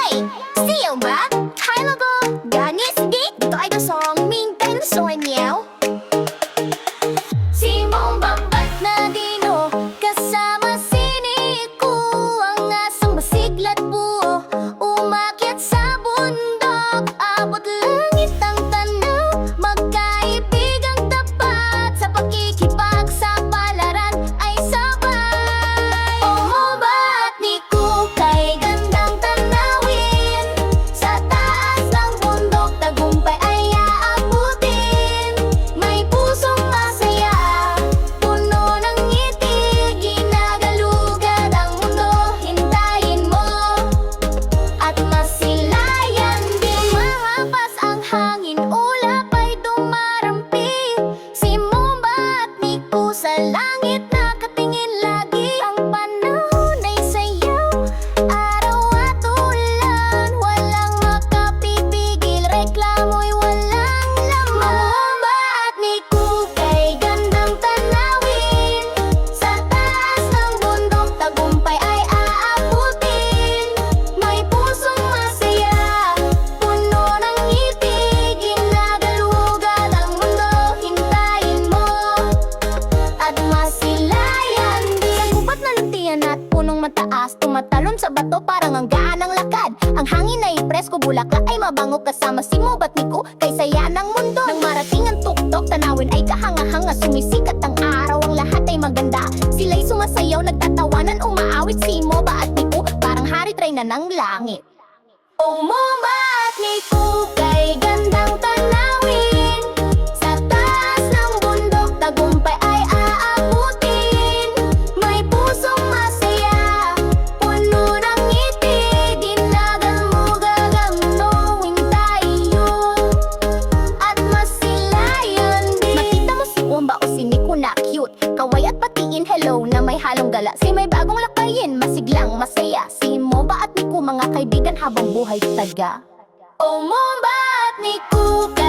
Hey! Silma! Kylable! Danis! Dit! Dinosaur! Ming! Dinosaur! Meow! Punong mataas Tumatalon sa bato parang ang gaan ng lakad. Ang hangin ay presko, bulaklak ay mabango Kasama si Mubat Nico, kay saya ng mundo. Nang marating ang tuktok, tanawin ay kahanga-hanga Sumisikat ang araw, ang lahat ay maganda. Sila'y sumasayaw, nagtatawanan, umaawit Si Moba at Nico, parang hari tray na ng langit. Umumba gala Si may bagong lakayin, masiglang masaya. Si Moba at Nico mga kaibigan habang buhay taga. At Nico. kay gandang tanaw